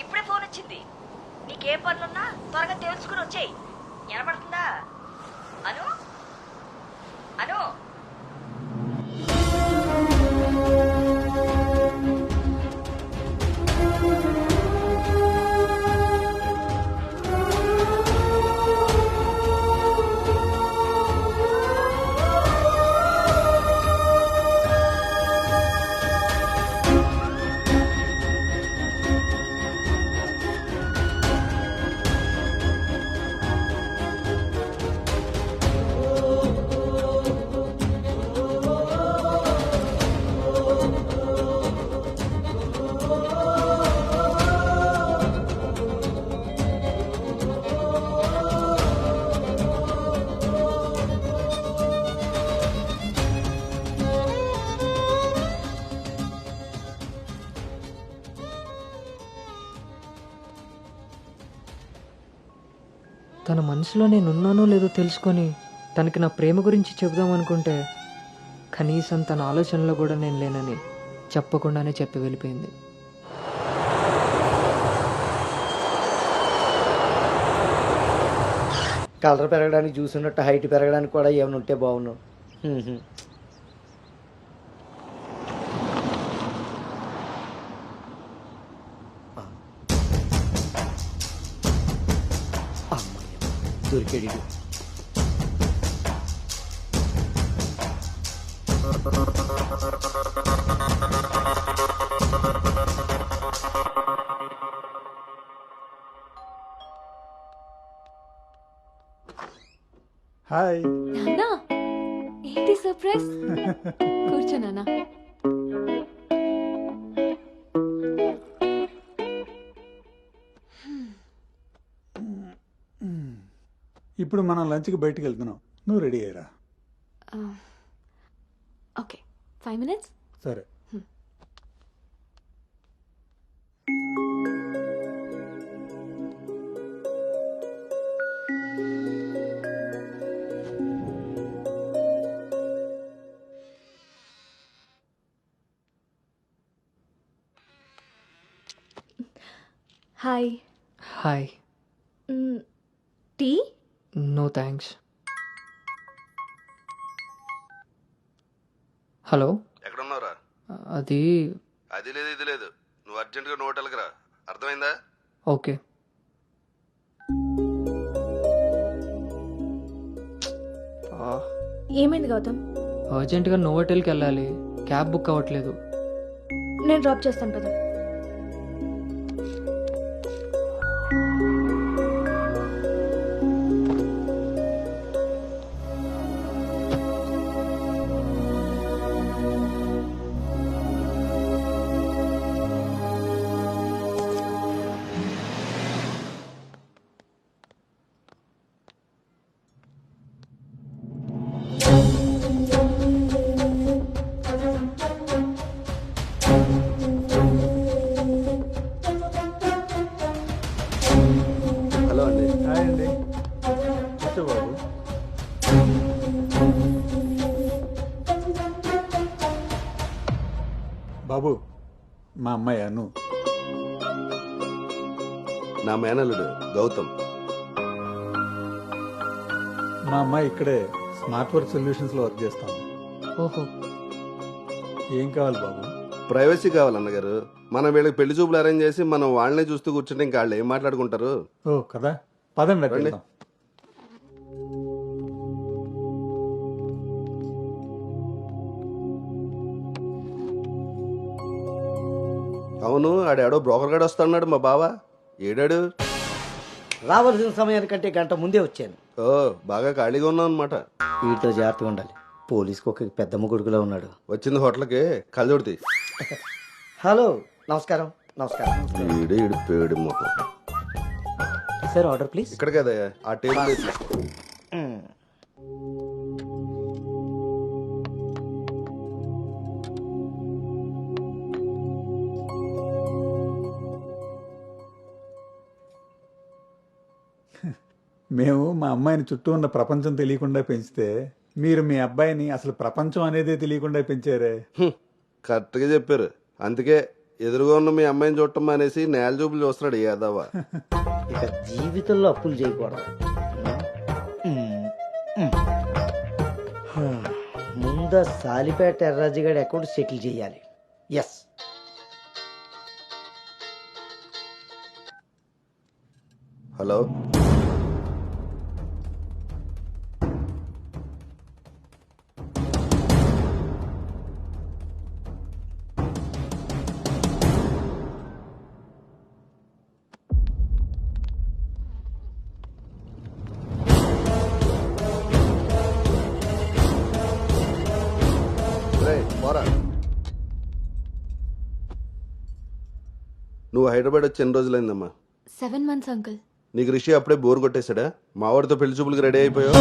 ఇప్పుడే ఫోన్ వచ్చింది. నీకేం పనులున్నా త్వరగా తెలుసుకుని వచ్చేయి. వినపడుతుందా? అను? అను? తన మనసులో నేను ఉన్నానో లేదో తెలుసుకొని తనకి నా ప్రేమ గురించి చెబుదాం అనుకుంటే కనీసం తన ఆలోచనలో కూడా నేను లేనని చెప్పకుండానే చెప్పి వెళ్ళిపోయింది. కలర్ పెరగడానికి చూసినట్టు హైట్ పెరగడానికి కూడా ఏమైనా ఉంటే బాగున్నావు. దొరికాడు. హాయ్. నాన్నా ఏంటి సర్ప్రైజ్? కూర్చో నాన్న. ఇప్పుడు మనం లంచ్కి బయటికి వెళ్తున్నాం. నువ్వు రెడీ అయ్యరా? ఓకే. Five minutes? సరే. Hi. Hi. Tea? No thanks hello? ఎక్కడున్నావురా? అది అది లేదు ఇది లేదు. నువ్వు అర్జెంటుగా నువ్వు హోటల్కి రా. అర్థమైందా? ఓకే. ఏమైంది గౌతమ్? అర్జెంటుగా నోవోటెల్కి వెళ్ళాలి. క్యాబ్ బుక్ అవ్వట్లేదు. నేను డ్రాప్ చేస్తాను కదా హలో అండి. హాయ్ అండి. కూర్చో బాబు. బాబు మా అమ్మాయి అను. నా మేనల్లుడు గౌతమ్. మా అమ్మాయి ఇక్కడే స్మార్ట్ వర్క్ సొల్యూషన్స్లో వర్క్ చేస్తాం ఓహో. ఏం కావాలి బాబు? ప్రైవసీ కావాలన్నగారు మనం వీళ్ళకి పెళ్ళి చూపులు అరేంజ్ చేసి మనం వాళ్ళనే చూస్తూ కూర్చుంటే ఇంకా వాళ్ళు ఏం మాట్లాడుకుంటారు? ఓ కదా? పదండి అటు రండి. వెళ్దాం. అవును ఆడాడో బ్రోకర్ గాడు వస్తున్నాడు మా బావ. ఏడాడు? రావాల్సిన సమయానికంటే గంట ముందే వచ్చాను. ఓ బాగా ఖాళీగా ఉన్నావు అనమాట వీటితో జాగ్రత్తగా ఉండాలి. పోలీస్కి ఒక పెద్దమ్మ కొడుకులో ఉన్నాడు. వచ్చింది హోటల్కి. కళ్ళజోడితే హలో నమస్కారం నమస్కారం. ఈడు ఈడు పేడు మొత్తం సార్ ఆర్డర్ ప్లీజ్. ఇక్కడ కదా ఆ టేబుల్. మేము మా అమ్మాయిని చుట్టూ ఉన్న ప్రపంచం తెలియకుండా పెంచితే మీరు మీ అబ్బాయిని అసలు ప్రపంచం అనేదే తెలియకుండా పెంచారే. కరెక్ట్గా చెప్పారు. అందుకే ఎదురుగా ఉన్న మీ అమ్మాయిని చూడటం మానేసి నేల చూపులు చూస్తున్నాడు ఏ యాదవ్వ ఇక జీవితంలో అప్పులు చేయకూడదు. ముందు సాలిపేట ఎర్రాజు గారి అకౌంట్ సెటిల్ చేయాలి. Yes hello. నువ్వు హైదరాబాద్ వచ్చి ఎన్ని రోజులైందమ్మా? సెవెన్ మంత్స్ అంకుల్ నీకు రిషి అప్పుడే బోర్ కొట్టేశాడా? మావాడితో పెళ్ళి చూపులకు రెడీ అయిపోయావు?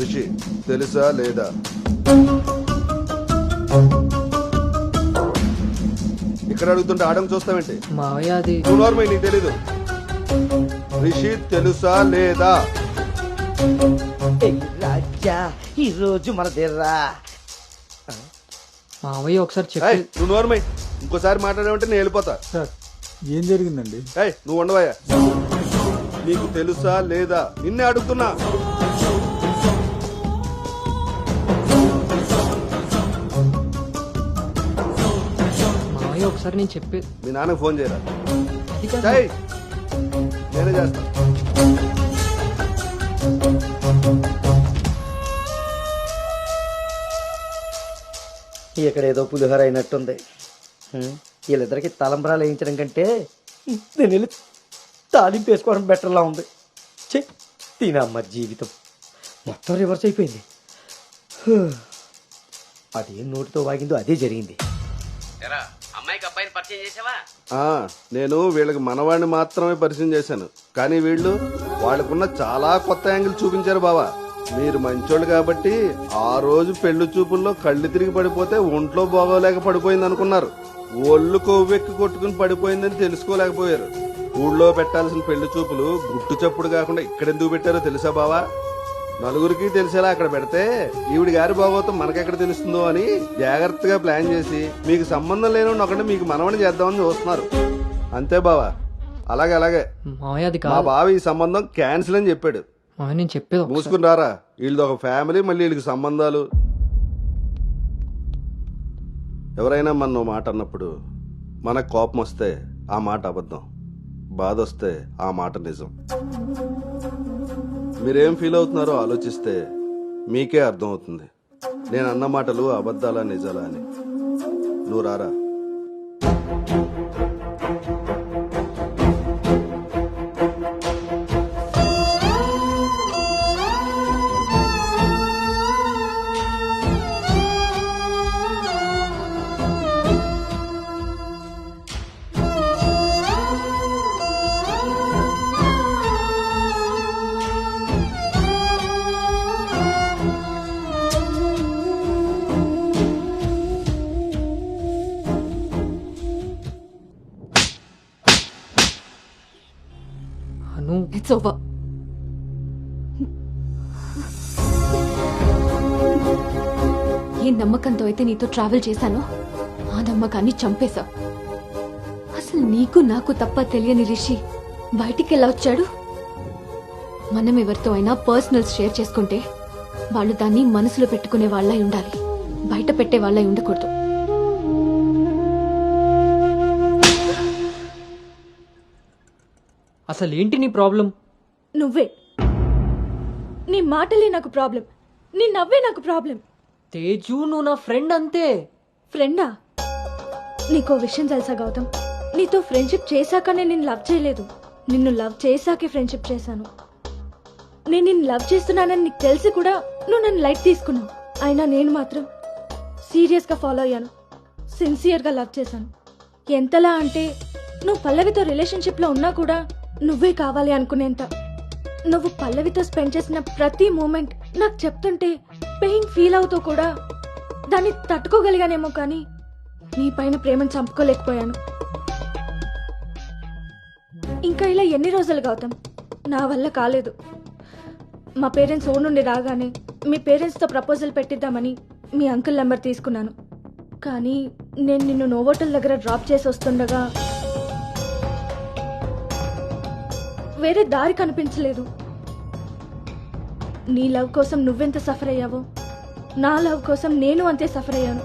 రిషి తెలుసా లేదా? ఇక్కడ అడుగుతుంటే ఆడం చూస్తావేంటి? మావయ్య అది నువ్వు నోర్మై నీకు తెలీదు. రిషి తెలుసా లేదా? రాజా ఈ రోజు మన దేర్రా మావయ్య ఒకసారి ఏయ్, చెప్పి నువ్వు నోర్మై ఇంకోసారి మాట్లాడామంటే నేను వెళ్ళిపోతా. సార్ ఏం జరిగిందండి? ఏయ్ నువ్వు ఉండవయ్యా. నీకు తెలుసా లేదా? నిన్నే అడుగుతున్నా. మావయ్య ఒకసారి నేను చెప్పే మీ నాన్నకు ఫోన్ చేయరా? అది కాదు. చెయ్. నేనే చేస్తా. ఇక్కడ ఏదో పులిహోర అయినట్టుంది. హ్మ్, వీళ్ళిద్దరికి తలంబరాలు వేయించడం కంటే నేను వెళ్ళి తాలింపు వేసుకోవడం బెటర్లా ఉంది. చె తినమ్మ జీవితం. మొత్తం రివర్స్ అయిపోయింది. హూ. అదేం నోటితో వాగిందో అదే జరిగింది. నేను వీళ్ళకి మనవాడిని మాత్రమే పరిచయం చేశాను. కానీ వీళ్ళు వాళ్ళకున్న చాలా కొత్త యాంగిల్ చూపించారు బావా. మీరు మంచోళ్ళు కాబట్టి ఆ రోజు పెళ్ళి చూపుల్లో కళ్ళు తిరిగి పడిపోతే ఒంట్లో బాగోలేక పడిపోయింది అనుకున్నారు. ఒళ్ళు కొవ్వెక్కి కొట్టుకుని పడిపోయిందని తెలుసుకోలేకపోయారు. ఊళ్ళో పెట్టాల్సిన పెళ్ళి చూపులు గుట్టు చప్పుడు కాకుండా ఇక్కడెందుకు పెట్టారో తెలుసా బావా? నలుగురికి తెలిసేలా అక్కడ పెడితే ఈవిడి గారి భాగవతం మనకెక్కడ తెలుస్తుందో అని జాగ్రత్తగా ప్లాన్ చేసి మీకు సంబంధం లేని ఒకటి మీకు మనవని చేద్దామని చూస్తున్నారు. అంతే బావా. అలాగే అలాగే. మా బావ ఈ సంబంధం క్యాన్సిల్ అని చెప్పాడు. నేను చెప్పేది ఒకసారి. మూసుకుని రారా వీళ్ళది ఒక ఫ్యామిలీ మళ్ళీ వీళ్ళకి సంబంధాలు. ఎవరైనా మన మాట అన్నప్పుడు మనకు కోపం వస్తే ఆ మాట అబద్ధం. బాధ వస్తే ఆ మాట నిజం. మీరేం ఫీల్ అవుతున్నారో ఆలోచిస్తే మీకే అర్థమవుతుంది నేను అన్న మాటలు అబద్ధాలా నిజాలా అని. నువ్వు రారా? అను ఏ నమ్మకంతో అయితే నీతో ట్రావెల్ చేశానో. ఆ నమ్మకాన్ని చంపేశావు అసలు నీకు నాకు తప్ప తెలియని రిషి బయటికి ఎలా వచ్చాడు? మనం ఎవరితో అయినా పర్సనల్స్ షేర్ చేసుకుంటే వాళ్ళు దాన్ని మనసులో పెట్టుకునే వాళ్ళై ఉండాలి. బయట పెట్టే వాళ్ళై ఉండకూడదు. అసలు ఏంటి నీ ప్రాబ్లం? నువ్వే. నీ మాటలే నాకు ప్రాబ్లం. నీ నవ్వే నాకు ప్రాబ్లం. తేజు నువ్వు నా ఫ్రెండ్ అంతే. ఫ్రెండా? నీకో విషయం తెలుసా గౌతమ్? నీతో ఫ్రెండ్షిప్ చేశాకనే నేను లవ్ చేయలేదు. నిన్ను లవ్ చేశాకే ఫ్రెండ్షిప్ చేశాను. నేను నిన్ను లవ్ చేస్తున్నానని నీకు తెలిసి కూడా నువ్వు నన్ను లైట్ తీసుకున్నావు. అయినా నేను మాత్రం సీరియస్గా ఫాలో అయ్యాను. సిన్సియర్గా లవ్ చేశాను. ఎంతలా అంటే నువ్వు పల్లవితో రిలేషన్షిప్లో ఉన్నా కూడా నువ్వే కావాలి అనుకునేంత. నువ్వు పల్లవితో స్పెండ్ చేసిన ప్రతి మూమెంట్ నాకు చెప్తుంటే పెయిన్ ఫీల్ అవుతూ కూడా దాన్ని తట్టుకోగలిగానేమో కానీ నీ పైన ప్రేమను చంపుకోలేకపోయాను. ఇంకా ఇలా ఎన్ని రోజులు గౌతమ్? నా వల్ల కాలేదు. మా పేరెంట్స్ ఓ నుండి రాగానే మీ పేరెంట్స్తో ప్రపోజల్ పెట్టిద్దామని మీ అంకుల్ నెంబర్ తీసుకున్నాను. కానీ నేను నిన్ను నోవోటల్ దగ్గర డ్రాప్ చేసి వస్తుండగా వేరే దారి కనిపించలేదు. నీ లవ్ కోసం నువ్వెంత సఫర్ అయ్యావో నా లవ్ కోసం నేను అంతే సఫర్ అయ్యాను